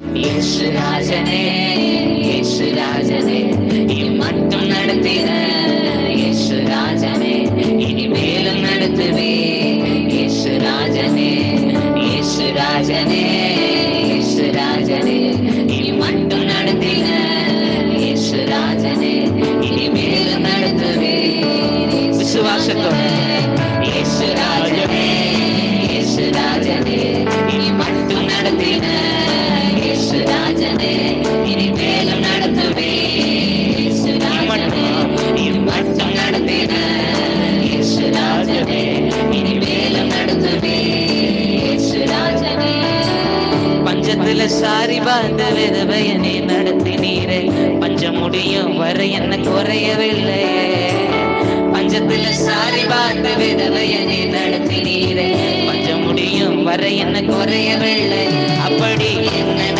യേശുരാജനെ യേശുരാജനെ ഇനി മറ്റും നടത്തിന യേശുരാജനെ ഇനി മേലും നടത്തുവേ. യേശുരാജനെ യേശുരാജനെ യേശുരാജനെ ഇനി മറ്റും നടത്തിന യേശുരാജനെ ഇനി മേലും നടത്തുവേ. വിശ്വാസത്തോടെ. യേശുരാജനെ യേശുരാജനെ ഇനി മറ്റും നടത്തിന பஞ்சத்துல சாரி பார்த்த விதவையனை நடத்தினீரே பஞ்சம் முடியும் வர என்ன குறையவில்லையே பஞ்சத்துல சாரி பார்த்த விதவையனை நடத்தினீரே பஞ்சம் முடியும் வர என்ன குறையவில்லை. அப்படி என்ன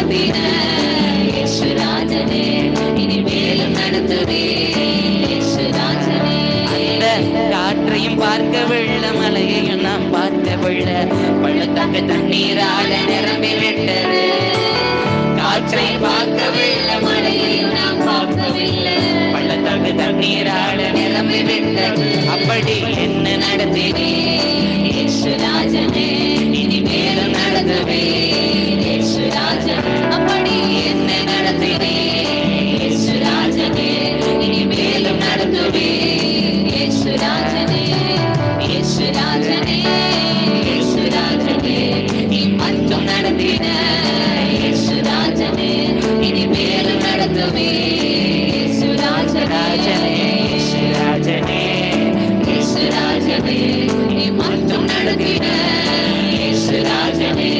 நடத்தின இயேசுராஜனே இனி மேலும் நடத்துவே இயேசுராஜனே காற்றையும் பார்க்க வெள்ள மலையையும் நாம் பார்க்க வெள்ள. பள்ளத்தாக்கு தண்ணீரால நிரம்பி விட்டது காற்றை பார்க்க வெள்ள மலையையும் நாம் பார்க்கவில்லை பள்ளத்தாக்கு தண்ணீரால நிரம்பி விட்டது அப்படி என்ன நடத்தினே ராஜனே இயேசு ராஜனே இயேசு ராஜனே நீ மட்டும் நடத்தின இயேசு ராஜனே